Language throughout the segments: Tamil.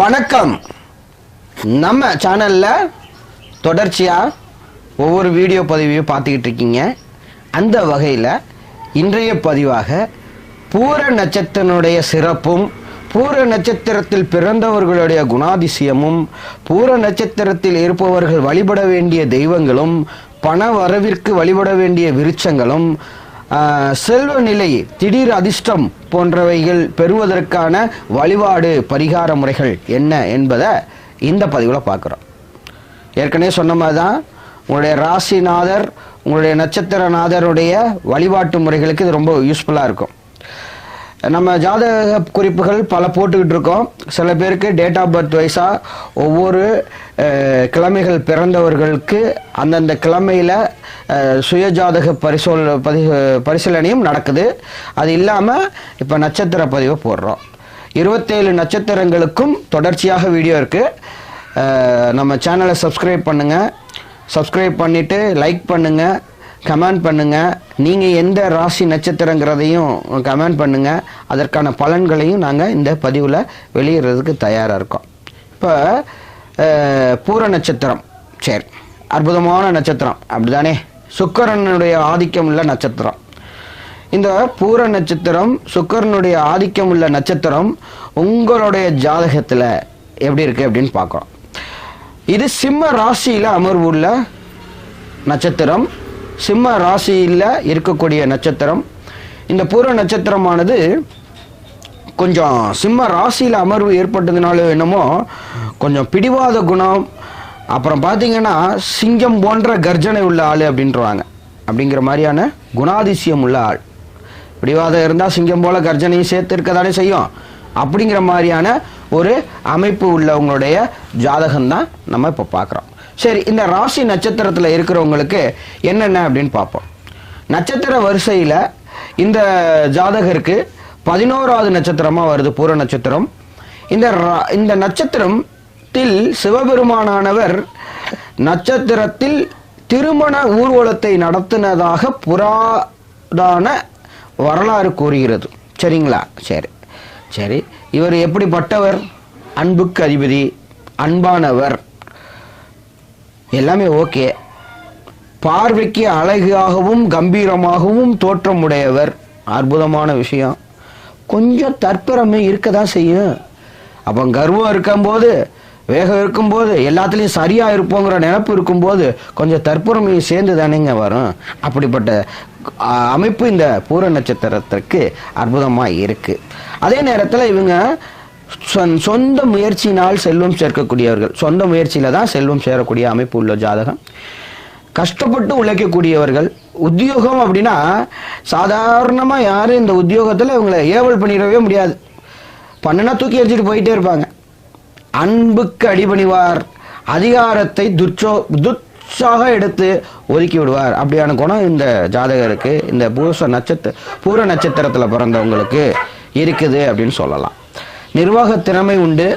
வணக்கம். நம்ம சேனலில் தொடர்ச்சியாக ஒவ்வொரு வீடியோ பதிவையும் பார்த்துக்கிட்டு இருக்கீங்க. அந்த வகையில் இன்றைய பதிவாக பூர நட்சத்திரனுடைய சிறப்பும் பூர நட்சத்திரத்தில் பிறந்தவர்களுடைய குணாதிசயமும் பூர நட்சத்திரத்தில் இருப்பவர்கள் வழிபட வேண்டிய தெய்வங்களும் பண வரவிற்கு வழிபட வேண்டிய விருட்சங்களும் செல்வ நிலை திடீர் அதிர்ஷ்டம் போன்றவைகள் பெறுவதற்கான வழிபாடு பரிகார முறைகள் என்ன என்பதை இந்த பதிவில் பார்க்குறோம். ஏற்கனவே சொன்ன மாதிரி தான் உங்களுடைய ராசிநாதர் உங்களுடைய நட்சத்திரநாதருடைய வழிபாட்டு முறைகளுக்கு இது ரொம்ப யூஸ்ஃபுல்லாக இருக்கும். நம்ம ஜாதக குறிப்புகள் பல போட்டுக்கிட்டு இருக்கோம். சில பேருக்கு டேட் ஆஃப் பர்த் வைஸாக ஒவ்வொரு கிழமைகள் பிறந்தவர்களுக்கு அந்தந்த கிழமையில் சுயஜாதக பரிசோல் பதி பரிசீலனையும் நடக்குது. அது இல்லாமல் இப்போ நட்சத்திர பதிவை போடுறோம். இருபத்தேழு நட்சத்திரங்களுக்கும் தொடர்ச்சியாக வீடியோ இருக்குது நம்ம சேனலை சப்ஸ்கிரைப் பண்ணுங்கள் சப்ஸ்கிரைப் பண்ணிவிட்டு லைக் பண்ணுங்கள் கமெண்ட் பண்ணுங்கள் நீங்கள் எந்த ராசி நட்சத்திரங்கிறதையும் கமெண்ட் பண்ணுங்கள் அதற்கான பலன்களையும் நாங்கள் இந்த பதிவில் வெளியிடுறதுக்கு தயாராக இருக்கோம். இப்போ பூர நட்சத்திரம். சரி அற்புதமான நட்சத்திரம். அப்படிதானே சுக்கரனுடைய ஆதிக்கம் உள்ள நட்சத்திரம். இந்த பூர நட்சத்திரம் சுக்கரனுடைய ஆதிக்கம் உள்ள நட்சத்திரம் உங்களுடைய ஜாதகத்தில் எப்படி இருக்கு அப்படின்னு பார்க்குறோம் இது சிம்ம ராசியில் அமர்வுள்ள நட்சத்திரம். சிம்ம ராசியில் இருக்கக்கூடிய நட்சத்திரம். இந்த பூர நட்சத்திரமானது கொஞ்சம் சிம்ம ராசியில் அமர்வு ஏற்பட்டதுனால என்னமோ கொஞ்சம் பிடிவாத குணம். அப்புறம் பார்த்தீங்கன்னா சிங்கம் போன்ற கர்ஜனை உள்ள ஆள் அப்படின்றவாங்க அப்படிங்கிற மாதிரியான குணாதிசயம் உள்ள ஆள். பிடிவாதம் இருந்தால் சிங்கம் போல கர்ஜனையும் சேர்த்து இருக்க தானே செய்யும். அப்படிங்கிற மாதிரியான ஒரு அமைப்பு உள்ளவங்களுடைய ஜாதகம் தான் நம்ம இப்போ பார்க்குறோம் சரி இந்த ராசி நட்சத்திரத்தில் இருக்கிறவங்களுக்கு என்னென்ன அப்படின்னு பார்ப்போம். நட்சத்திர வரிசையில் இந்த ஜாதகருக்கு பதினோராவது நட்சத்திரமாக வருது பூர நட்சத்திரம். இந்த ரா- இந்த நட்சத்திரத்தில் சிவபெருமானானவர் நட்சத்திரத்தில் திருமண ஊர்வலத்தை நடத்தினதாக புராதான வரலாறு கூறுகிறது. சரிங்களா? சரி. சரி. இவர் எப்படிப்பட்டவர்? அன்புக்கு அதிபதி அன்பானவர். எல்லாமே ஓகே. பார்வைக்கு அழகாகவும் கம்பீரமாகவும் தோற்றமுடையவர். அற்புதமான விஷயம். கொஞ்சம் தற்பெருமை இருக்க தான் செய்யும். அப்போ கர்வம் இருக்கும்போது வேகம் இருக்கும்போது எல்லாத்துலேயும் சரியாக இருப்போங்கிற நினப்பு இருக்கும்போது கொஞ்சம் தற்பெருமை சேர்ந்து தானேங்க வரும். அப்படிப்பட்ட அமைப்பு இந்த பூர நட்சத்திரத்திற்கு அற்புதமாக இருக்குது அதே நேரத்தில் இவங்க சொன் சொந்த முயற்சியினால் செல்வம் சேர்க்கக்கூடியவர்கள். சொந்த முயற்சியில் தான் செல்வம் சேரக்கூடிய அமைப்பு உள்ள ஜாதகம். கஷ்டப்பட்டு உழைக்கக்கூடியவர்கள் உத்தியோகம் அப்படின்னா சாதாரணமாக யாரும் இந்த உத்தியோகத்தில் இவங்களை ஏவல் பண்ணிடவே முடியாது. பண்ணுனா தூக்கி எரிஞ்சிட்டு போயிட்டே இருப்பாங்க. அன்புக்கு அடிபணிவார். அதிகாரத்தை துச்சோ துச்சாக எடுத்து ஒதுக்கி விடுவார். அப்படியான குணம் இந்த ஜாதகருக்கு. இந்த பூச நட்சத்திர பூர நட்சத்திரத்தில் பிறந்தவங்களுக்கு இருக்குது அப்படின்னு சொல்லலாம். நிர்வாக திறமை உண்டு.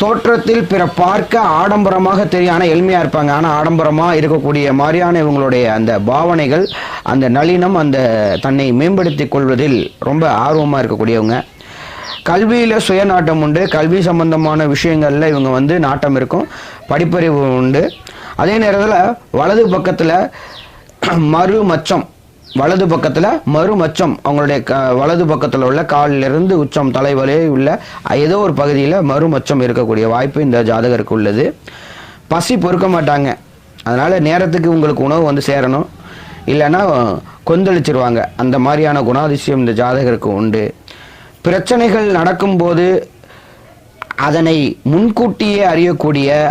தோற்றத்தில் பிற பார்க்க ஆடம்பரமாக தெரியும் ஆனால் எளிமையாக இருப்பாங்க. ஆனால் ஆடம்பரமாக இருக்கக்கூடிய மாதிரியான இவங்களுடைய அந்த பாவனைகள் அந்த நளினம் அந்த தன்னை மேம்படுத்தி கொள்வதில் ரொம்ப ஆர்வமாக இருக்கக்கூடியவங்க. கல்வியில் சுயநாட்டம் உண்டு. கல்வி சம்பந்தமான விஷயங்களில் இவங்க வந்து நாட்டம் இருக்கும். படிப்பறிவு உண்டு. அதே நேரத்தில் வலது பக்கத்தில் மறு மச்சம் வலது பக்கத்தில் மறுமச்சம் அவங்களுடைய க வலது பக்கத்தில் உள்ள காலிலிருந்து உச்சம் தலைவலே உள்ள ஏதோ ஒரு பகுதியில் மறுமச்சம் இருக்கக்கூடிய வாய்ப்பு இந்த ஜாதகருக்கு உள்ளது. பசி பொறுக்க மாட்டாங்க. அதனால் நேரத்துக்கு உங்களுக்கு உணவு வந்து சேரணும். இல்லைன்னா கொந்தளிச்சிருவாங்க. அந்த மாதிரியான குணாதிசயம் இந்த ஜாதகருக்கு உண்டு. பிரச்சனைகள் நடக்கும்போது அதனை முன்கூட்டியே அறியக்கூடிய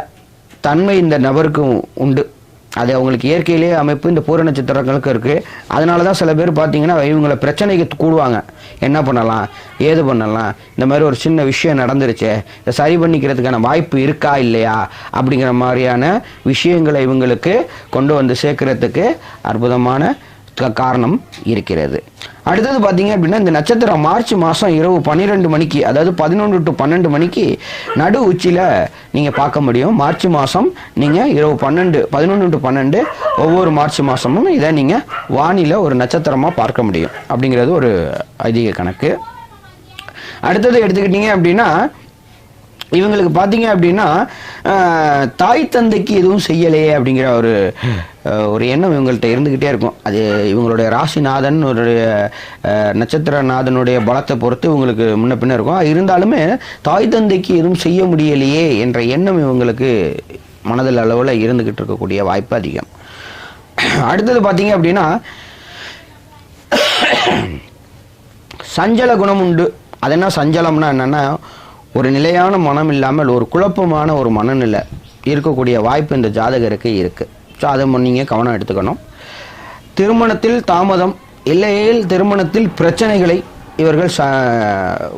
தன்மை இந்த நபருக்கும் உண்டு. அது அவங்களுக்கு இயற்கையிலேயே அமைப்பு இந்த பூர நட்சத்திரங்களுக்கு இருக்குது அதனால தான் சில பேர் பார்த்தீங்கன்னா இவங்களை பிரச்சனைக்கு கூடுவாங்க. என்ன பண்ணலாம்? ஏது பண்ணலாம்? இந்த மாதிரி ஒரு சின்ன விஷயம் நடந்துருச்சே. இதை சரி பண்ணிக்கிறதுக்கான வாய்ப்பு இருக்கா இல்லையா? அப்படிங்கிற மாதிரியான விஷயங்களை இவங்களுக்கு கொண்டு வந்து சேர்க்கறதுக்கு அற்புதமான க- காரணம் இருக்கிறது. அடுத்தது பார்த்தீங்க அப்படின்னா இந்த நட்சத்திரம் மார்ச் மாதம் இரவு பன்னிரெண்டு மணிக்கு அதாவது பதினொன்று டு பன்னெண்டு மணிக்கு நடு உச்சியில் நீங்கள் பார்க்க முடியும். மார்ச் மாதம் நீங்கள் இரவு பன்னெண்டு பதினொன்று டு பன்னெண்டு ஒவ்வொரு மார்ச் மாதமும் இதை நீங்கள் வானில ஒரு நட்சத்திரமாக பார்க்க முடியும். அப்படிங்கிறது ஒரு அதிக கணக்கு. அடுத்தது எடுத்துக்கிட்டீங்க அப்படின்னா இவங்களுக்கு பார்த்தீங்க அப்படின்னா தாய் தந்தைக்கு எதுவும் செய்யலையே அப்படிங்கிற ஒரு ஒரு எண்ணம் இவங்கள்ட்ட இருந்துக்கிட்டே இருக்கும். அது இவங்களுடைய ராசிநாதன் ஒரு நட்சத்திரநாதனுடைய பலத்தை பொறுத்து இவங்களுக்கு முன்ன பின்ன இருக்கும். இருந்தாலுமே தாய் தந்தைக்கு எதுவும் செய்ய முடியலையே என்ற எண்ணம் இவங்களுக்கு மனதில் அளவில் இருந்துக்கிட்டு இருக்கக்கூடிய வாய்ப்பு அதிகம். அடுத்தது பார்த்தீங்க அப்படின்னா சஞ்சல குணம் உண்டு. அது என்ன சஞ்சலம்னா என்னென்னா ஒரு நிலையான மனம் இல்லாமல் ஒரு குழப்பமான ஒரு மனநிலை இருக்கக்கூடிய வாய்ப்பு இந்த ஜாதகருக்கு இருக்குது ஸோ அதை நீங்கள் கவனம் எடுத்துக்கணும். திருமணத்தில் தாமதம் இல்லையேல் திருமணத்தில் பிரச்சனைகளை இவர்கள் ச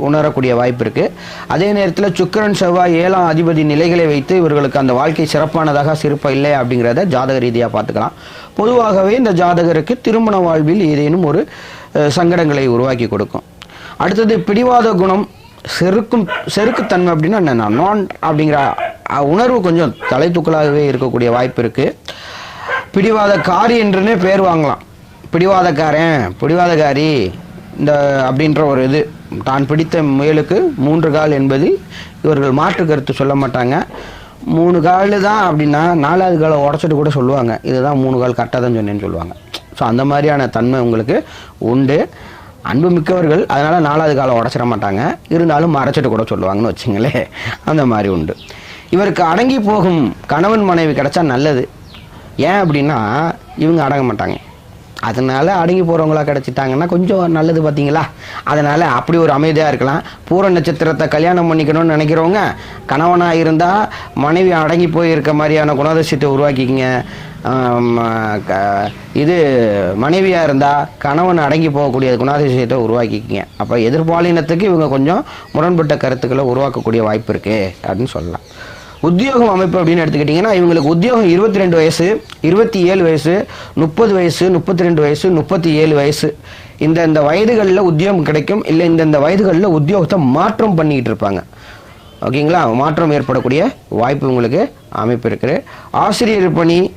உணரக்கூடிய வாய்ப்பு இருக்குது அதே நேரத்தில் சுக்கிரன் செவ்வாய் ஏழாம் அதிபதி நிலைகளை வைத்து இவர்களுக்கு அந்த வாழ்க்கை சிறப்பானதாக சிறப்பாக இல்லை அப்படிங்கிறத ஜாதக ரீதியாக பார்த்துக்கலாம். பொதுவாகவே இந்த ஜாதகருக்கு திருமண வாழ்வில் ஏதேனும் ஒரு சங்கடங்களை உருவாக்கி கொடுக்கும். அடுத்தது பிடிவாத குணம் செருக்கும் செருக்குத்தன்மை அப்படின்னா என்ன நான் அப்படிங்கிற உணர்வு கொஞ்சம் தலை தூக்கலாகவே இருக்கக்கூடிய வாய்ப்பு இருக்குது பிடிவாதக்காரி என்றுனே பேர் வாங்கலாம். பிடிவாதக்காரன் பிடிவாதக்காரி இந்த அப்படின்ற ஒரு இது. தான் பிடித்த முயலுக்கு மூன்று கால் என்பது இவர்கள் மாற்று கருத்து சொல்ல மாட்டாங்க. மூணு கால் தான் அப்படின்னா நாலாவது காலை உடச்சிட்டு கூட சொல்லுவாங்க. இதுதான் மூணு கால் கரெக்டாக தான் சொன்னேன்னு சொல்லுவாங்க. ஸோ அந்த மாதிரியான தன்மை உங்களுக்கு உண்டு. அன்பு மிக்கவர்கள் அதனால் நாலாவது காலம் உடச்சிட மாட்டாங்க. இருந்தாலும் மறைச்சிட்டு கூட சொல்லுவாங்கன்னு வச்சுங்களேன். அந்த மாதிரி உண்டு. இவருக்கு அடங்கி போகும் கணவன் மனைவி கிடைச்சா நல்லது. ஏன் அப்படின்னா இவங்க அடங்க மாட்டாங்க. அதனால அடங்கி போகிறவங்களா கிடச்சிட்டாங்கன்னா கொஞ்சம் நல்லது பார்த்தீங்களா அதனால் அப்படி ஒரு அமைதியாக இருக்கலாம். பூர நட்சத்திரத்தை கல்யாணம் பண்ணிக்கணும்னு நினைக்கிறவங்க கணவனாக இருந்தால் மனைவி அடங்கி போய் இருக்க மாதிரியான குணாதிசயத்தை உருவாக்கிக்கிங்க. க- இது மனைவியாக இருந்தால் கணவன் அடங்கி போகக்கூடிய குணாதிசயத்தை உருவாக்கிக்கிங்க. அப்போ எதிர்பாலினத்துக்கு இவங்க கொஞ்சம் முரண்பட்ட கருத்துக்களை உருவாக்கக்கூடிய வாய்ப்பு இருக்குது அப்படின்னு சொல்லலாம். உத்தியோகம் அமைப்பு அப்படின்னு எடுத்துக்கிட்டிங்கன்னா இவங்களுக்கு உத்தியோகம் இருபத்தி ரெண்டு வயசு இருபத்தி ஏழு வயசு முப்பது வயசு முப்பத்தி ரெண்டு வயசு முப்பத்தி ஏழு வயசு. இந்த இந்த வயதுகளில் உத்தியோகம் கிடைக்கும் இல்லை இந்த இந்த வயதுகளில் உத்தியோகத்தை மாற்றம் பண்ணிக்கிட்டு இருப்பாங்க. ஓகேங்களா? மாற்றம் ஏற்படக்கூடிய வாய்ப்பு உங்களுக்கு அமைப்பு இருக்குது. ஆசிரியர் பணி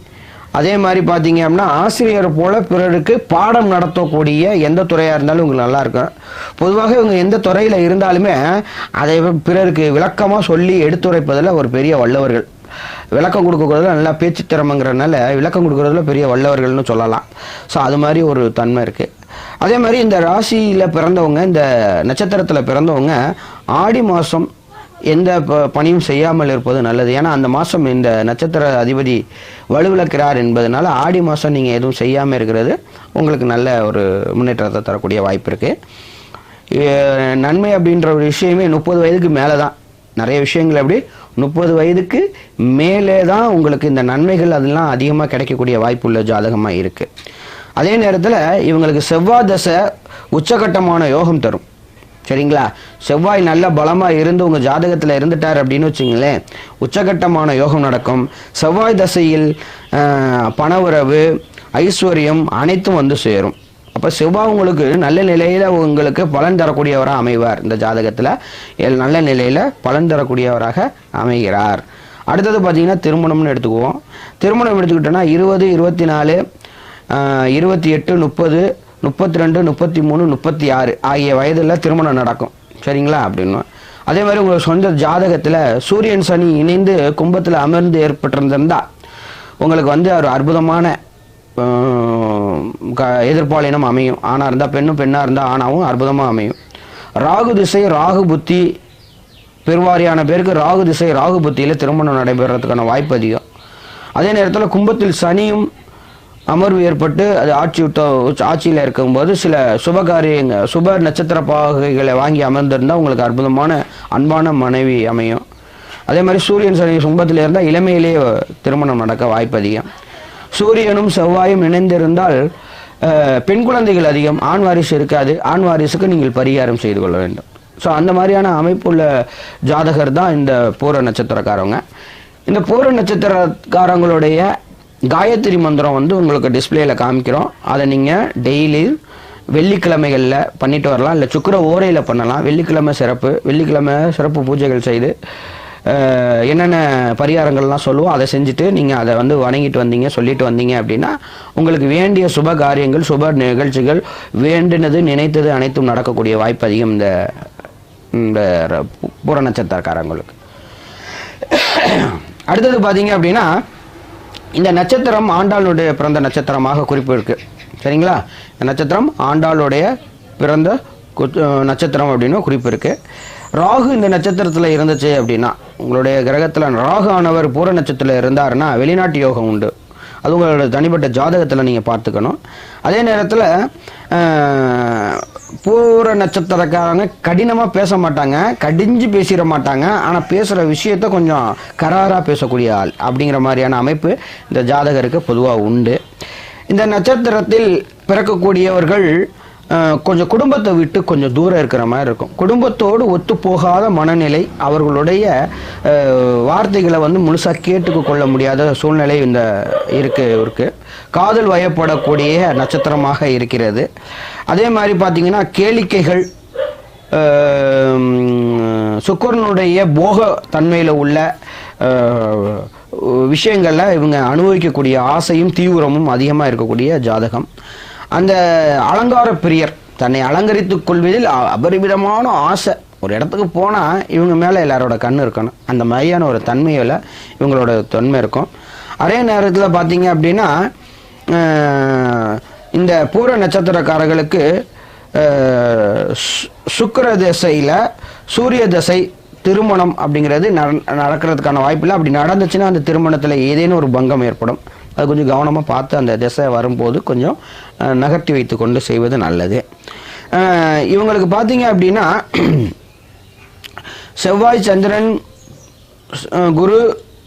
அதே மாதிரி பார்த்தீங்க அப்படின்னா ஆசிரியர் போல பிறருக்கு பாடம் நடத்தக்கூடிய எந்த துறையாக இருந்தாலும் உங்களுக்கு நல்லா இருக்கும். பொதுவாக இவங்க எந்த துறையில் இருந்தாலுமே அதை பிறருக்கு விளக்கமாக சொல்லி எடுத்துரைப்பதில் ஒரு பெரிய வல்லவர்கள். விளக்கம் கொடுக்கறதுல நல்லா பேச்சு திறமைங்கிறனால விளக்கம் கொடுக்கறதுல பெரிய வல்லவர்கள்னு சொல்லலாம். ஸோ அது மாதிரி ஒரு தன்மை இருக்குது அதே மாதிரி இந்த ராசியில் பிறந்தவங்க இந்த நட்சத்திரத்தில் பிறந்தவங்க ஆடி மாதம் எந்த ப- பணியும் செய்யாமல் இருப்பது நல்லது. ஏன்னா அந்த மாதம் இந்த நட்சத்திர அதிபதி வலுவிழக்கிறார் என்பதனால ஆடி மாதம் நீங்கள் எதுவும் செய்யாமல் இருக்கிறது உங்களுக்கு நல்ல ஒரு முன்னேற்றத்தை தரக்கூடிய வாய்ப்பு இருக்குது நன்மை அப்படின்ற ஒரு விஷயமே முப்பது வயதுக்கு மேலே தான் நிறைய விஷயங்கள் அப்படி முப்பது வயதுக்கு மேலே தான் உங்களுக்கு இந்த நன்மைகள் அதெல்லாம் அதிகமாக கிடைக்கக்கூடிய வாய்ப்புள்ள ஜாதகமாக இருக்குது அதே நேரத்தில் இவங்களுக்கு செவ்வாய் தசை உச்சகட்டமான யோகம் தரும். சரிங்களா? செவ்வாய் நல்ல பலமாக இருந்து உங்கள் ஜாதகத்தில் இருந்துட்டார் அப்படின்னு வச்சுங்களேன் உச்சகட்டமான யோகம் நடக்கும். செவ்வாய் தசையில் ஆஹ், பணவரவு ஐஸ்வர்யம் அனைத்தும் வந்து சேரும். அப்போ செவ்வாய் உங்களுக்கு நல்ல நிலையில் உங்களுக்கு பலன் தரக்கூடியவராக அமைவார் இந்த ஜாதகத்தில். நல்ல நிலையில் பலன் தரக்கூடியவராக அமைகிறார். அடுத்தது பார்த்தீங்கன்னா திருமணம்னு எடுத்துக்குவோம். திருமணம் எடுத்துக்கிட்டோன்னா இருபது இருபத்தி நாலு இருபத்தி எட்டு முப்பது முப்பத்தி ரெண்டு முப்பத்தி மூணு முப்பத்தி ஆறு ஆகிய வயதில் திருமணம் நடக்கும். சரிங்களா? அப்படின்னு. அதே மாதிரி உங்கள் சொந்த ஜாதகத்தில் சூரியன் சனி இணைந்து கும்பத்தில் அமர்ந்து ஏற்பட்டிருந்திருந்தா உங்களுக்கு வந்து ஒரு அற்புதமான க- எதிர்பாலினம் அமையும். ஆணாக இருந்தால் பெண்ணும் பெண்ணாக இருந்தால் ஆணாவும் அற்புதமாக அமையும். ராகு திசை ராகு புத்தி பெருவாரியான பேருக்கு ராகு திசை ராகு புத்தியில் திருமணம் நடைபெறதுக்கான வாய்ப்பு அதிகம். அதே நேரத்தில் கும்பத்தில் சனியும் அமர்வு ஏற்பட்டு அது ஆட்சி ஆட்சியில் இருக்கும்போது சில சுபகாரியங்க சுப நட்சத்திர பாகைகளை வாங்கி அமர்ந்திருந்தால் உங்களுக்கு அற்புதமான அன்பான மனைவி அமையும். அதே மாதிரி சூரியன் சனி சும்பத்தில் இருந்தால் இளமையிலேயே திருமணம் நடக்க வாய்ப்பு அதிகம். சூரியனும் செவ்வாயும் இணைந்திருந்தால் பெண் குழந்தைகள் அதிகம் ஆண் வாரிசு இருக்காது. ஆண் வாரிசுக்கு நீங்கள் பரிகாரம் செய்து கொள்ள வேண்டும். ஸோ அந்த மாதிரியான அமைப்புள்ள ஜாதகர் தான் இந்த பூர நட்சத்திரக்காரவங்க. இந்த பூர நட்சத்திரக்காரங்களுடைய காயத்ரி மந்திரம் வந்து உங்களுக்கு டிஸ்பிளேல காமிக்கிறோம். அதை நீங்கள் டெய்லி வெள்ளிக்கிழமைகளில் பண்ணிட்டு வரலாம். இல்லை சுக்கிர ஓரையில் பண்ணலாம். வெள்ளிக்கிழமை சிறப்பு. வெள்ளிக்கிழமை சிறப்பு பூஜைகள் செய்து என்னென்ன பரிகாரங்கள்லாம் சொல்லுவோம் அதை செஞ்சுட்டு நீங்கள் அதை வந்து வணங்கிட்டு வந்தீங்க சொல்லிட்டு வந்தீங்க அப்படின்னா உங்களுக்கு வேண்டிய சுப காரியங்கள் சுப நிகழ்ச்சிகள் வேண்டினது நினைத்தது அனைத்தும் நடக்கக்கூடிய வாய்ப்பு அதிகம் இந்த இந்த பூர நட்சத்திரக்காரங்களுக்கு. அடுத்தது பார்த்தீங்க அப்படின்னா இந்த நட்சத்திரம் ஆண்டாளுடைய பிறந்த நட்சத்திரமாக குறிப்பு இருக்கு சரிங்களா? இந்த நட்சத்திரம் ஆண்டாளுடைய பிறந்த குத்- நட்சத்திரம் அப்படின்னு குறிப்பு இருக்கு ராகு இந்த நட்சத்திரத்தில் இருந்துச்சு அப்படின்னா உங்களுடைய கிரகத்தில் ராகு ஆனவர் பூர நட்சத்திரத்தில் இருந்தாருன்னா வெளிநாட்டு யோகம் உண்டு. அது உங்களோட தனிப்பட்ட ஜாதகத்தில் நீங்கள் பார்த்துக்கணும். அதே நேரத்தில் பூர நட்சத்திரக்காரங்க கடினமாக பேச மாட்டாங்க கடிஞ்சு பேசிட மாட்டாங்க ஆனால் பேசுகிற விஷயத்த கொஞ்சம் கராராக பேசக்கூடிய ஆள் அப்படிங்கிற மாதிரியான அமைப்பு இந்த ஜாதகருக்கு பொதுவாக உண்டு. இந்த நட்சத்திரத்தில் பிறக்கக்கூடியவர்கள் கொஞ்சம் குடும்பத்தை விட்டு கொஞ்சம் தூரம் இருக்கிற மாதிரி இருக்கும். குடும்பத்தோடு ஒத்து போகாத மனநிலை அவர்களுடைய வார்த்தைகளை வந்து முழுசாக கேட்டுக்கு கொள்ள முடியாத சூழ்நிலை இந்த இருக்கு இருக்கு. காதல் வயப்படக்கூடிய நட்சத்திரமாக இருக்கிறது. அதே மாதிரி பார்த்தீங்கன்னா கேளிக்கைகள் சுக்கரனுடைய போக தன்மையில் உள்ள விஷயங்களில் இவங்க அனுபவிக்கக்கூடிய ஆசையும் தீவிரமும் அதிகமாக இருக்கக்கூடிய ஜாதகம். அந்த அலங்கார பிரியர் தன்னை அலங்கரித்துக் கொள்வதில் அ- அபரிமிதமான ஆசை. ஒரு இடத்துக்கு போனால் இவங்க மேலே எல்லாரோட கண் இருக்கணும். அந்த மாதிரியான ஒரு தன்மையில் இவங்களோட தொன்மை இருக்கும். அதே நேரத்தில் பார்த்தீங்க அப்படின்னா இந்த பூர நட்சத்திரக்காரர்களுக்கு சுக்கர சு- திசையில் சூரிய தசை திருமணம் அப்படிங்கிறது நடக்கிறதுக்கான நடக்கிறதுக்கான வாய்ப்பில்லை அப்படி நடந்துச்சுன்னா அந்த திருமணத்தில் ஏதேனும் ஒரு பங்கம் ஏற்படும். அது கொஞ்சம் கவனமாக பார்த்து அந்த திசை வரும்போது கொஞ்சம் நகர்த்தி வைத்து கொண்டு செய்வது நல்லது. இவங்களுக்கு பார்த்தீங்க அப்படின்னா செவ்வாய் சந்திரன் குரு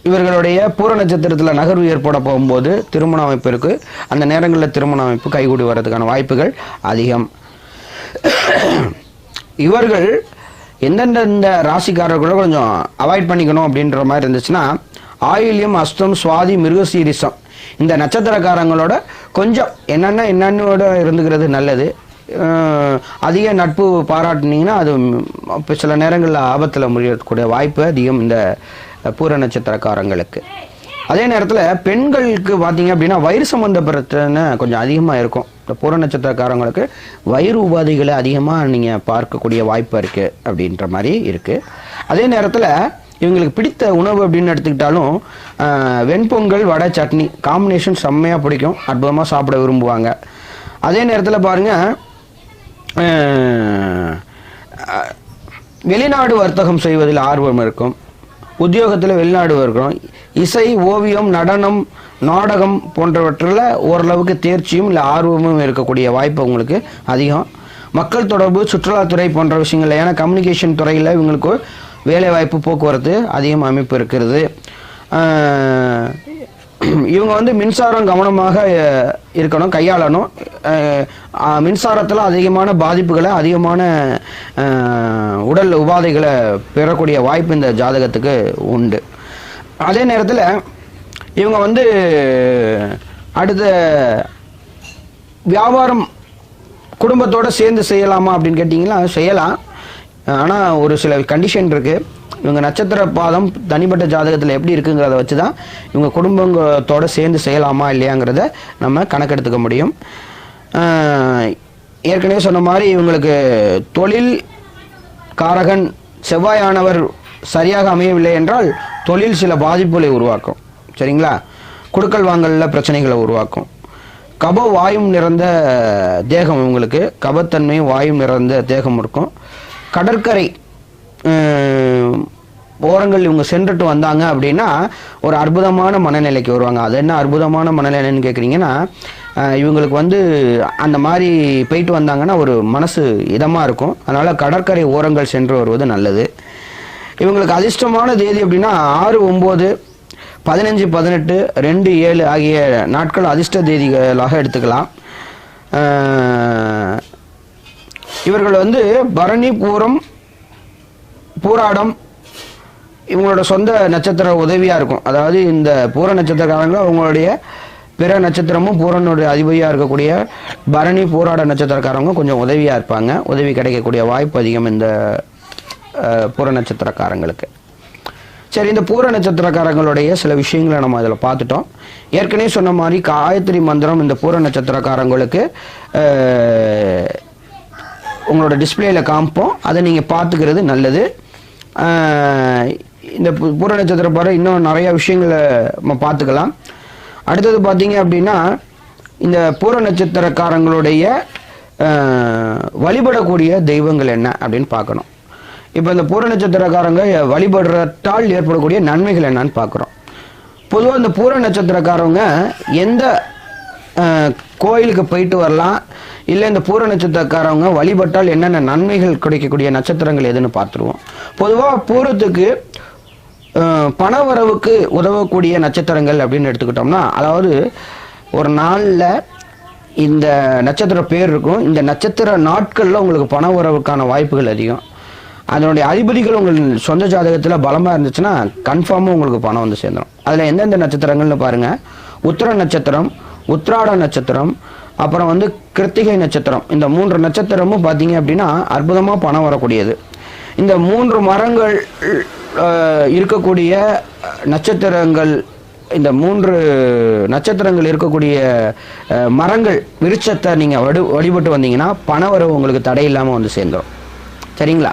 இவர்களுடைய பூர நட்சத்திரத்தில் நகர்வு ஏற்பட போகும்போது திருமண அமைப்பு இருக்குது அந்த நேரங்களில் திருமண அமைப்பு கைகூடி வர்றதுக்கான வாய்ப்புகள் அதிகம். இவர்கள் எந்தெந்த ராசிக்காரர்களோ கொஞ்சம் அவாய்ட் பண்ணிக்கணும் அப்படின்ற மாதிரி இருந்துச்சுன்னா ஆயில்யம் அஸ்தம் சுவாதி மிருகசீரிசம் இந்த நட்சத்திரக்காரங்களோட கொஞ்சம் என்னென்ன என்னென்னோட இருந்துக்கிறது நல்லது. அதிக நட்பு பாராட்டினீங்கன்னா அது சில நேரங்களில் ஆபத்தில் முடியக்கூடிய வாய்ப்பு அதிகம் இந்த பூர நட்சத்திரக்காரங்களுக்கு. அதே நேரத்தில் பெண்களுக்கு பார்த்தீங்க அப்படின்னா வயிறு சம்மந்த பிரச்சனை கொஞ்சம் அதிகமாக இருக்கும். இந்த பூர நட்சத்திரக்காரங்களுக்கு வயிறு உபாதைகளை அதிகமாக நீங்கள் பார்க்கக்கூடிய வாய்ப்பு இருக்குது அப்படின்ற மாதிரி இருக்குது அதே நேரத்தில் இவங்களுக்கு பிடித்த உணவு அப்படின்னு எடுத்துக்கிட்டாலும் வெண்பொங்கல் வடை சட்னி காம்பினேஷன் செம்மையாக பிடிக்கும். அற்புதமாக சாப்பிட விரும்புவாங்க. அதே நேரத்தில் பாருங்கள் வெளிநாடு வர்த்தகம் செய்வதில் ஆர்வம் இருக்கும். உத்தியோகத்தில் வெளிநாடு இருக்கிறோம் இசை ஓவியம் நடனம் நாடகம் போன்றவற்றில் ஓரளவுக்கு தேர்ச்சியும் இல்லை ஆர்வமும் இருக்கக்கூடிய வாய்ப்பு உங்களுக்கு அதிகம். மக்கள் தொடர்பு சுற்றுலாத்துறை போன்ற விஷயங்கள் ஏன்னா கம்யூனிகேஷன் துறையில் இவங்களுக்கு வேலைவாய்ப்பு போக்குவரத்து அதிகம் அமைப்பு இருக்கிறது. இவங்க வந்து மின்சாரம் கவனமாக இருக்கணும் கையாளணும். மின்சாரத்தில் அதிகமான பாதிப்புகளை அதிகமான உடல் உபாதைகளை பெறக்கூடிய வாய்ப்பு இந்த ஜாதகத்துக்கு உண்டு. அதே நேரத்தில் இவங்க வந்து அடுத்த வியாபாரம் குடும்பத்தோடு சேர்ந்து செய்யலாமா அப்படின்னு கேட்டிங்கன்னா செய்யலாம். ஆனால் ஒரு சில கண்டிஷன் இருக்குது இவங்க நட்சத்திர பாதம் தனிப்பட்ட ஜாதகத்தில் எப்படி இருக்குங்கிறத வச்சு தான் இவங்க குடும்பத்தோட சேர்ந்து செய்யலாமா இல்லையாங்கிறத நம்ம கணக்கெடுத்துக்க முடியும். ஏற்கனவே சொன்ன மாதிரி இவங்களுக்கு தொழில் காரகன் செவ்வாயானவர் சரியாக அமையவில்லை என்றால் தொழில் சில பாதிப்புகளை உருவாக்கும். சரிங்களா? குடுக்கல் வாங்கலில் பிரச்சனைகளை உருவாக்கும். கப வாயும் நிறைந்த தேகம் இவங்களுக்கு. கபத்தன்மையும் வாயும் நிறைந்த தேகம் இருக்கும். கடற்கரை ஓரங்கள் இவங்க சென்றுட்டு வந்தாங்க அப்படின்னா ஒரு அற்புதமான மனநிலைக்கு வருவாங்க. அது என்ன அற்புதமான மனநிலைன்னு கேட்குறீங்கன்னா இவங்களுக்கு வந்து அந்த மாதிரி போயிட்டு வந்தாங்கன்னா ஒரு மனசு இதமாக இருக்கும். அதனால் கடற்கரை ஓரங்கள் சென்று வருவது நல்லது. இவங்களுக்கு அதிர்ஷ்டமான தேதி அப்படின்னா ஆறு ஒம்பது பதினஞ்சு பதினெட்டு ரெண்டு ஏழு ஆகிய நாட்கள் அதிர்ஷ்ட தேதிகளாக எடுத்துக்கலாம். இவர்கள் வந்து பரணி பூரம் பூராடம் இவங்களோட சொந்த நட்சத்திர உதவியாக இருக்கும். அதாவது இந்த பூர நட்சத்திரக்காரங்க அவங்களுடைய பிற நட்சத்திரமும் பூரனுடைய அதிபதியாக இருக்கக்கூடிய பரணி பூராட நட்சத்திரக்காரங்க கொஞ்சம் உதவியாக இருப்பாங்க. உதவி கிடைக்கக்கூடிய வாய்ப்பு அதிகம் இந்த பூர நட்சத்திரக்காரங்களுக்கு. சரி இந்த பூர நட்சத்திரக்காரங்களுடைய சில விஷயங்களை நம்ம அதில் பார்த்துட்டோம். ஏற்கனவே சொன்ன மாதிரி காயத்ரி மந்திரம் இந்த பூர நட்சத்திரக்காரங்களுக்கு உங்களோட டிஸ்பிளேயில் காமிப்போம் அதை நீங்கள் பார்த்துக்கிறது நல்லது. இந்த பூர நட்சத்திர பாரு இன்னும் நிறையா விஷயங்களை நம்ம பார்த்துக்கலாம். அடுத்தது பார்த்தீங்க அப்படின்னா இந்த பூர நட்சத்திரக்காரங்களுடைய வழிபடக்கூடிய தெய்வங்கள் என்ன அப்படின்னு பார்க்கணும். இப்போ இந்த பூர நட்சத்திரக்காரங்க வழிபடுறதால் ஏற்படக்கூடிய நன்மைகள் என்னன்னு பார்க்குறோம். பொதுவாக இந்த பூர நட்சத்திரக்காரவங்க எந்த கோயிலுக்கு போயிட்டு வரலாம். இல்லை இந்த பூர நட்சத்திரக்காரவங்க வழிபட்டால் என்னென்ன நன்மைகள் கிடைக்கக்கூடிய நட்சத்திரங்கள் எதுன்னு பார்த்துருவோம். பொதுவாக பூரத்துக்கு பணவரவுக்கு உதவக்கூடிய நட்சத்திரங்கள் அப்படின்னு எடுத்துக்கிட்டோம்னா அதாவது ஒரு நாளில் இந்த நட்சத்திர பேர் இருக்கும். இந்த நட்சத்திர நாட்களில் உங்களுக்கு பண உறவுக்கான வாய்ப்புகள் அதிகம். அதனுடைய அதிபதிகள் உங்கள் சொந்த ஜாதகத்தில் பலமாக இருந்துச்சுன்னா கன்ஃபார்மாக உங்களுக்கு பணம் வந்து சேர்ந்துடும் அதில் எந்தெந்த நட்சத்திரங்கள்னு பாருங்கள் உத்திர நட்சத்திரம் உத்ராட நட்சத்திரம் அப்புறம் வந்து கிருத்திகை நட்சத்திரம். இந்த மூன்று நட்சத்திரமும் பார்த்தீங்க அப்படின்னா அற்புதமாக பணம் வரக்கூடியது. இந்த மூன்று மரங்கள் இருக்கக்கூடிய நட்சத்திரங்கள் இந்த மூன்று நட்சத்திரங்கள் இருக்கக்கூடிய மரங்கள் விருட்சத்தை நீங்கள் வடு வழிபட்டு வந்தீங்கன்னா பணவரவு உங்களுக்கு தடை இல்லாமல் வந்து சேர்ந்துடும் சரிங்களா?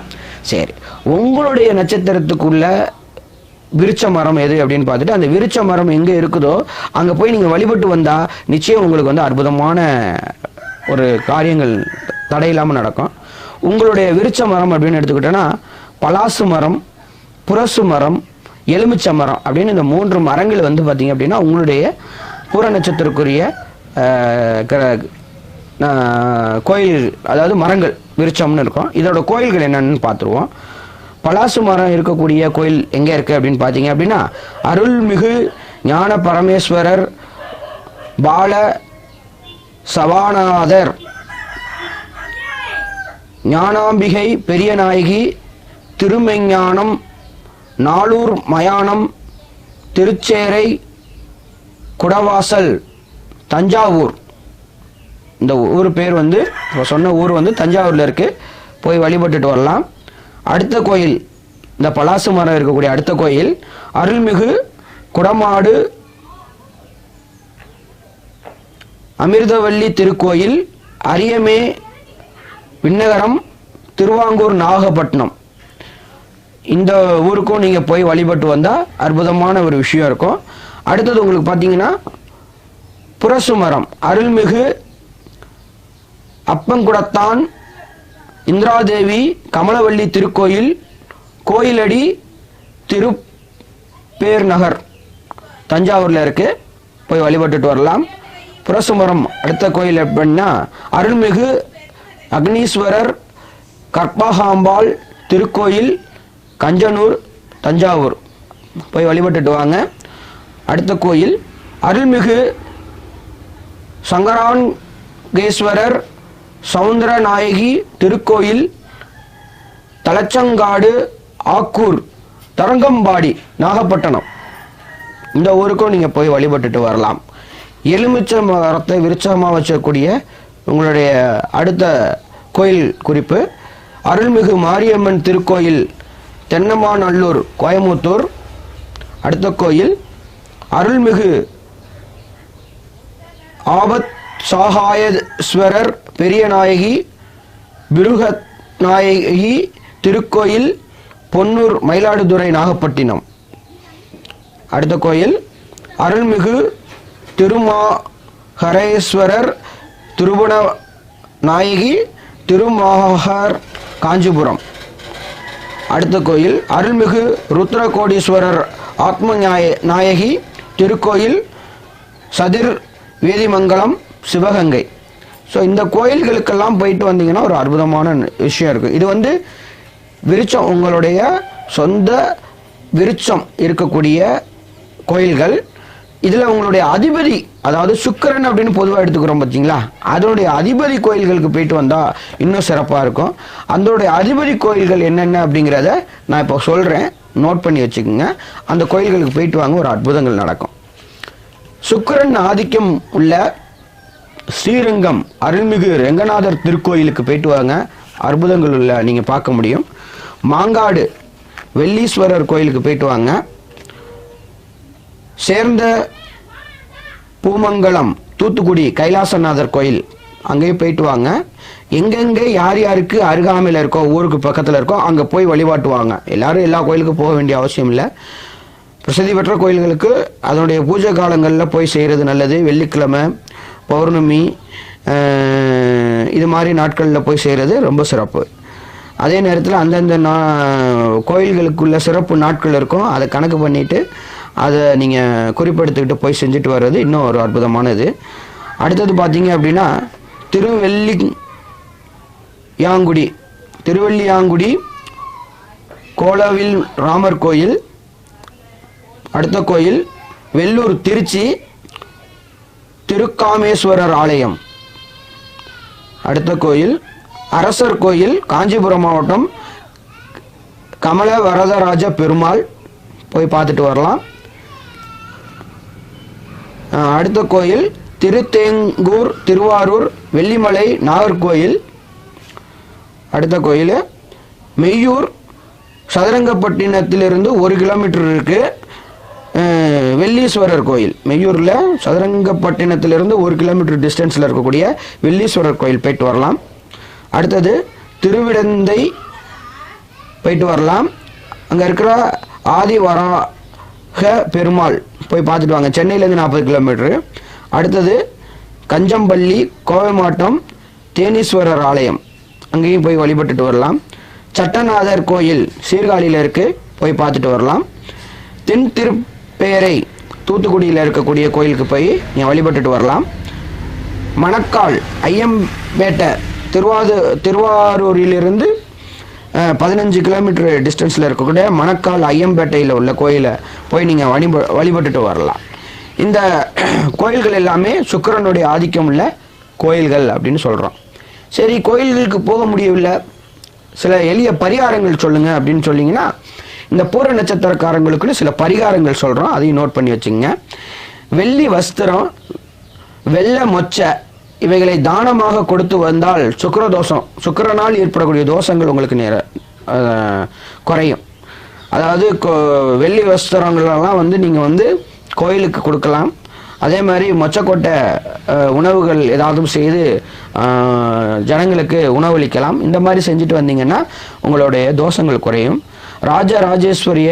சரி. உங்களுடைய நட்சத்திரத்துக்குள்ள விருச்ச மரம் எது அப்படின்னு பார்த்துட்டு அந்த விருச்ச மரம் எங்கே இருக்குதோ அங்கே போய் நீங்கள் வழிபட்டு வந்தால் நிச்சயம் உங்களுக்கு வந்து அற்புதமான ஒரு காரியங்கள் தடையில்லாமல் நடக்கும். உங்களுடைய விருச்ச மரம் அப்படின்னு எடுத்துக்கிட்டோன்னா பலாசு மரம் புரசு மரம் எலுமிச்சை மரம் அப்படின்னு இந்த மூன்று மரங்கள் வந்து பார்த்தீங்க அப்படின்னா உங்களுடைய பூர நட்சத்திரக்குரிய கோயில் அதாவது மரங்கள் விருச்சம்னு இருக்கும். இதோட கோயில்கள் என்னன்னு பார்த்துருவோம். பலாசு மரம் இருக்கக்கூடிய கோயில் எங்கே இருக்குது அப்படின்னு பார்த்தீங்க அப்படின்னா அருள்மிகு ஞான பரமேஸ்வரர் பால சவானாதர் ஞானாம்பிகை பெரியநாயகி திருமெஞ்ஞானம் நாளூர் மயானம் திருச்சேரை குடவாசல் தஞ்சாவூர். இந்த ஊர் பேர் வந்து இப்போ சொன்ன ஊர் வந்து தஞ்சாவூரில் இருக்குது போய் வழிபட்டுட்டு வரலாம். அடுத்த கோயில் இந்த பலாசு மரம் இருக்கக்கூடிய அடுத்த கோயில் அருள்மிகு குடமாடு அமிர்தவல்லி திருக்கோயில் அரியமே விண்ணகரம் திருவாங்கூர் நாகப்பட்டினம். இந்த ஊருக்கும் நீங்கள் போய் வழிபட்டு வந்தால் அற்புதமான ஒரு விஷயம் இருக்கும். அடுத்தது உங்களுக்கு பார்த்தீங்கன்னா புரசு மரம் அருள்மிகு அப்பங்குடத்தான் இந்திராதேவி கமலவள்ளி திருக்கோயில் கோயிலடி திருப்பேர் நகர் தஞ்சாவூரில் இருக்கு. போய் வழிபட்டுட்டு வரலாம். புரசுமரம் அடுத்த கோயில் எப்படின்னா அருள்மிகு அக்னீஸ்வரர் கற்பகாம்பாள் திருக்கோயில் கஞ்சனூர் தஞ்சாவூர். போய் வழிபட்டுட்டு வாங்க. அடுத்த கோயில் அருள்மிகு சங்கரான்கேஸ்வரர் சவுந்தரநாயகி திருக்கோயில் தலச்சங்காடு ஆக்கூர் தரங்கம்பாடி நாகப்பட்டினம். இந்த ஊருக்கும் நீங்கள் போய் வழிபட்டுட்டு வரலாம். எலுமிச்சை மரத்தை விருட்சமாக வச்சக்கூடிய உங்களுடைய அடுத்த கோயில் குறிப்பு அருள்மிகு மாரியம்மன் திருக்கோயில் தென்னமாநல்லூர் கோயமுத்தூர் அடுத்த கோயில் அருள்மிகு ஆபத் சாகாயஸ்வரர் பெரியநாயகி பிருகத் நாயகி திருக்கோயில் பொன்னூர் மயிலாடுதுறை நாகப்பட்டினம். அடுத்த கோயில் அருள்மிகு திருமாஹரேஸ்வரர் திருபுண நாயகி திருமாகர் காஞ்சிபுரம். அடுத்த கோயில் அருள்மிகு ருத்ரகோடீஸ்வரர் ஆத்ம நாயகி திருக்கோயில் சதிர் வேதிமங்கலம் சிவகங்கை. ஸோ இந்த கோயில்களுக்கெல்லாம் போயிட்டு வந்தீங்கன்னா ஒரு அற்புதமான விஷயம் இருக்குது இது வந்து விருச்சம் உங்களுடைய சொந்த விருட்சம் இருக்கக்கூடிய கோயில்கள். இதில் உங்களுடைய அதிபதி அதாவது சுக்கிரன் அப்படின்னு பொதுவாக எடுத்துக்கிறோம் பார்த்தீங்களா அதனுடைய அதிபதி கோயில்களுக்கு போயிட்டு வந்தால் இன்னும் சிறப்பாக இருக்கும். அதனுடைய அதிபதி கோயில்கள் என்னென்ன அப்படிங்கிறத நான் இப்போ சொல்கிறேன் நோட் பண்ணி வச்சுக்கோங்க. அந்த கோயில்களுக்கு போயிட்டு வாங்க ஒரு அற்புதங்கள் நடக்கும். சுக்கிரன் ஆதிக்கம் உள்ள ஸ்ரீரங்கம் அருள்மிகு ரெங்கநாதர் திருக்கோயிலுக்கு போயிட்டு வாங்க. அற்புதங்கள் உள்ள நீங்கள் பார்க்க முடியும். மாங்காடு வெள்ளீஸ்வரர் கோயிலுக்கு போயிட்டு வாங்க. சேர்ந்த பூமங்கலம் தூத்துக்குடி கைலாசநாதர் கோயில் அங்கேயும் போயிட்டு வாங்க. எங்கெங்கே யார் யாருக்கு அருகாமையில் இருக்கோ ஊருக்கு பக்கத்தில் இருக்கோ அங்கே போய் வழிபாட்டுவாங்க. எல்லாரும் எல்லா கோயிலுக்கும் போக வேண்டிய அவசியம் இல்லை. பிரசித்தி பெற்ற கோயில்களுக்கு அதனுடைய பூஜை காலங்களில் போய் செய்கிறது நல்லது. வெள்ளிக்கிழமை பௌர்ணமி இது மாதிரி நாட்களில் போய் செய்கிறது ரொம்ப சிறப்பு. அதே நேரத்தில் அந்தந்த நா கோயில்களுக்குள்ள சிறப்பு நாட்கள் இருக்கும். அதை கணக்கு பண்ணிவிட்டு அதை நீங்கள் குறிப்பெடுத்துக்கிட்டு போய் செஞ்சுட்டு வர்றது இன்னும் ஒரு அற்புதமானது. அடுத்தது பார்த்தீங்க அப்படின்னா திருவெள்ளி யாங்குடி திருவெள்ளியாங்குடி கோலாவில் ராமர் கோயில் அடுத்த கோயில் வெள்ளூர் திருச்சி திருக்காமேஸ்வரர் ஆலயம். அடுத்த கோயில் அரசர் கோயில் காஞ்சிபுரம் மாவட்டம் கமல வரதராஜ பெருமாள். போய் பார்த்துட்டு வரலாம். அடுத்த கோயில் திருத்தேங்கூர் திருவாரூர் வெள்ளிமலை நாகர்கோயில் அடுத்த கோயில் மெய்யூர் சதுரங்கப்பட்டினத்திலிருந்து ஒரு கிலோமீட்டர் இருக்குது வெள்ளீஸ்வரர் கோயில். மெய்யூரில் சதுரங்கப்பட்டினத்திலிருந்து ஒரு கிலோமீட்டர் டிஸ்டன்ஸில் இருக்கக்கூடிய வெள்ளீஸ்வரர் கோயில் போயிட்டு வரலாம். அடுத்தது திருவிடந்தை போயிட்டு வரலாம். அங்கே இருக்கிற ஆதிவராக பெருமாள் போய் பார்த்துட்டு வாங்க. சென்னையிலேருந்து நாற்பது கிலோமீட்ரு அடுத்தது கஞ்சம்பள்ளி கோவை மாவட்டம் தேனீஸ்வரர் ஆலயம். அங்கேயும் போய் வழிபட்டுட்டு வரலாம். சட்டநாதர் கோயில் சீர்காழியில் இருக்குது போய் பார்த்துட்டு வரலாம். தென் திரு பேரை தூத்துக்குடியில் இருக்கக்கூடிய கோயிலுக்கு போய் நீங்கள் வழிபட்டுட்டு வரலாம். மணக்கால் ஐயம்பேட்டை திருவாது திருவாரூரிலிருந்து பதினஞ்சு கிலோமீட்டர் டிஸ்டன்ஸில் இருக்கக்கூடிய மணக்கால் ஐயம்பேட்டையில் உள்ள கோயிலை போய் நீங்கள் வழிப வழிபட்டுட்டு வரலாம். இந்த கோயில்கள் எல்லாமே சுக்கிரனுடைய ஆதிக்கம் உள்ள கோயில்கள் அப்படின்னு சொல்கிறோம் சரி கோயில்களுக்கு போக முடியவில்லை. சில எளிய பரிகாரங்கள் சொல்லுங்கள் அப்படின்னு சொன்னீங்கன்னா இந்த பூர நட்சத்திரக்காரங்களுக்குன்னு சில பரிகாரங்கள் சொல்கிறோம் அதையும் நோட் பண்ணி வச்சுங்க வெள்ளி வஸ்திரம் வெள்ளை மொச்சை இவைகளை தானமாக கொடுத்து வந்தால் சுக்கிர தோஷம். சுக்கிரனால் ஏற்படக்கூடிய தோஷங்கள் உங்களுக்கு நேர குறையும். அதாவது வெள்ளி வஸ்திரங்களெல்லாம் வந்து நீங்கள் வந்து கோயிலுக்கு கொடுக்கலாம். அதே மாதிரி மொச்சக்கொட்டை உணவுகள் ஏதாவது செய்து ஜனங்களுக்கு உணவளிக்கலாம். இந்த மாதிரி செஞ்சுட்டு வந்தீங்கன்னா உங்களுடைய தோஷங்கள் குறையும். ராஜராஜேஸ்வரிய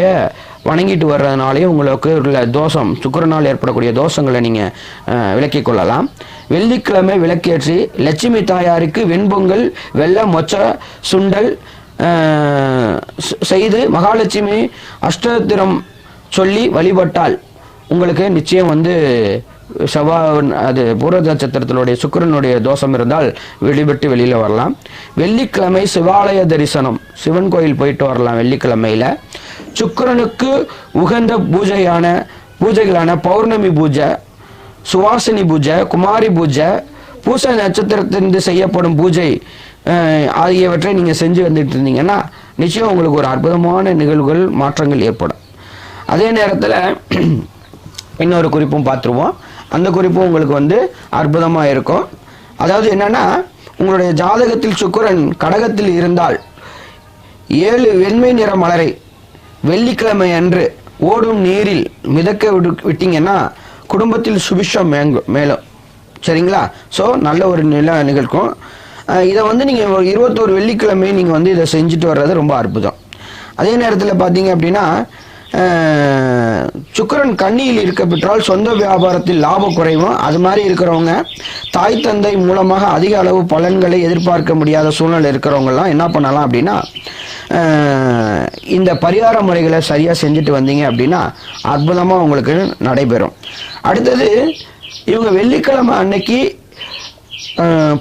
வணங்கிட்டு வர்றதுனாலையும் உங்களுக்கு உள்ள தோஷம் சுக்கிரனால் ஏற்படக்கூடிய தோஷங்களை நீங்கள் விலக்கிக் கொள்ளலாம். வெள்ளிக்கிழமை விளக்கேற்றி லட்சுமி தாயாருக்கு வெண்பொங்கல் வெள்ளை மொச்ச சுண்டல் செய்து மகாலட்சுமி அஷ்டத்திரம் சொல்லி வழிபட்டால் உங்களுக்கு நிச்சயம் வந்து செவ்வாய் அது பூர்வ நட்சத்திரத்தினுடைய சுக்கிரனுடைய தோஷம் இருந்தால் வெளிவிட்டு வெளியில் வரலாம். வெள்ளிக்கிழமை சிவாலய தரிசனம். சிவன் கோயில் போயிட்டு வரலாம் வெள்ளிக்கிழமையில். சுக்கரனுக்கு உகந்த பூஜையான பூஜைகளான பௌர்ணமி பூஜை சுவாசினி பூஜை குமாரி பூஜை பூச நட்சத்திரத்திலிருந்து செய்யப்படும் பூஜை ஆகியவற்றை நீங்கள் செஞ்சு வந்துட்டு இருந்தீங்கன்னா நிச்சயம் உங்களுக்கு ஒரு அற்புதமான நிகழ்வுகள் மாற்றங்கள் ஏற்படும். அதே நேரத்தில் இன்னொரு குறிப்பும் பார்த்துருவோம். அந்த குறிப்பும் உங்களுக்கு வந்து அற்புதமாக இருக்கும். அதாவது என்னன்னா உங்களுடைய ஜாதகத்தில் சுக்கரன் கடகத்தில் இருந்தால் ஏழு வெண்மை நிற மலரை வெள்ளிக்கிழமை அன்று ஓடும் நீரில் மிதக்க விடு விட்டீங்கன்னா குடும்பத்தில் சுபிஷம் மேங்கும் மேலும். சரிங்களா? ஸோ நல்ல ஒரு நில நிகழ்க்கும். இதை வந்து நீங்கள் இருபத்தோரு வெள்ளிக்கிழமை நீங்கள் வந்து இதை செஞ்சுட்டு வர்றது ரொம்ப அற்புதம். அதே நேரத்தில் பார்த்தீங்க அப்படின்னா சுக்கரன் கண்ணியில் இருக்க பெற்றால் சொந்த வியாபாரத்தில் லாபம் குறைவும் அது மாதிரி இருக்கிறவங்க தாய் தந்தை மூலமாக அதிக அளவு பலன்களை எதிர்பார்க்க முடியாத சூழ்நிலை இருக்கிறவங்கலாம் என்ன பண்ணலாம் அப்படின்னா இந்த பரிகார முறைகளை சரியாக செஞ்சுட்டு வந்தீங்க அப்படின்னா அற்புதமாக உங்களுக்கு நடைபெறும். அடுத்தது இவங்க வெள்ளிக்கிழமை அன்னைக்கு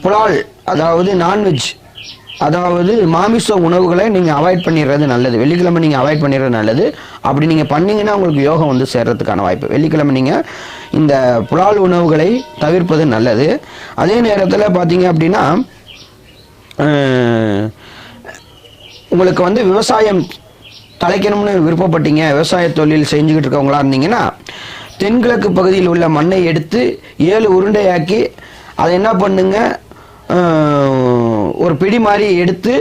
புலால் அதாவது நான்வெஜ் அதாவது மாமிச உணவுகளை நீங்கள் அவாய்ட் பண்ணிடுறது நல்லது. வெள்ளிக்கிழமை நீங்கள் அவாய்ட் பண்ணிடுறது நல்லது. அப்படி நீங்கள் பண்ணீங்கன்னா உங்களுக்கு யோகம் வந்து சேர்றதுக்கான வாய்ப்பு. வெள்ளிக்கிழமை நீங்கள் இந்த புலால் உணவுகளை தவிர்ப்பது நல்லது. அதே நேரத்தில் பார்த்தீங்க அப்படின்னா உங்களுக்கு வந்து விவசாயம் தலைக்கணும்னு விருப்பப்பட்டீங்க விவசாய தொழில் செஞ்சுக்கிட்டு இருக்கவங்களா இருந்தீங்கன்னா தென்கிழக்கு பகுதியில் உள்ள மண்ணை எடுத்து ஏழு உருண்டையாக்கி அதை என்ன பண்ணுங்க? ஒரு பிடி மாதிரி எடுத்து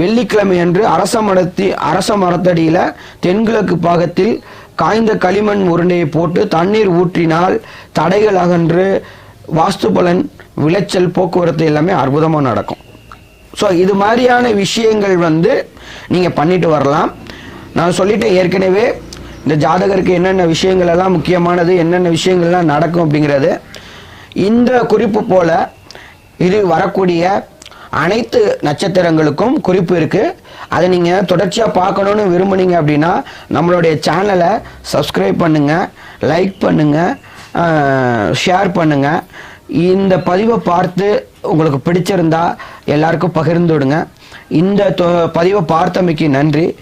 வெள்ளிக்கிழமை அன்று அரச மரத்தி அரச மரத்தடியில் தென்கிழக்கு பாகத்தில் காய்ந்த களிமண் உருண்டையை போட்டு தண்ணீர் ஊற்றினால் தடைகள் அகன்று வாஸ்து பலன் விளைச்சல் போக்குவரத்து எல்லாமே அற்புதமாக நடக்கும். ஸோ இது மாதிரியான விஷயங்கள் வந்து நீங்கள் பண்ணிட்டு வரலாம். நான் சொல்லிட்டேன் ஏற்கனவே இந்த ஜாதகருக்கு என்னென்ன விஷயங்கள் எல்லாம் முக்கியமானது என்னென்ன விஷயங்கள்லாம் நடக்கும் அப்படிங்கிறது. இந்த குறிப்பு போல இது வரக்கூடிய அனைத்து நட்சத்திரங்களுக்கும் குறிப்பு இருக்கு. அதை நீங்க தொடர்ச்சியா பார்க்கணும்னு விரும்புனீங்க அப்படின்னா நம்மளுடைய சேனலை சப்ஸ்கிரைப் பண்ணுங்க லைக் பண்ணுங்க ஷேர் பண்ணுங்க. இந்த பதிவை பார்த்து உங்களுக்கு பிடிச்சிருந்தா எல்லாருக்கும் பகிர்ந்து விடுங்க. இந்த தொ- பதிவை பார்த்தமைக்கு நன்றி.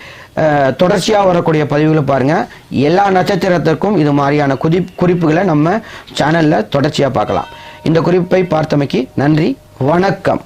தொடர்ச்சியாக வரக்கூடிய பதிவுகளை பாருங்கள் எல்லா நட்சத்திரத்திற்கும் இது மாதிரியான குதி குறிப்புகளை நம்ம சேனலில் தொடர்ச்சியாக பார்க்கலாம். இந்த குறிப்பை பார்த்தமைக்கு நன்றி. வணக்கம்.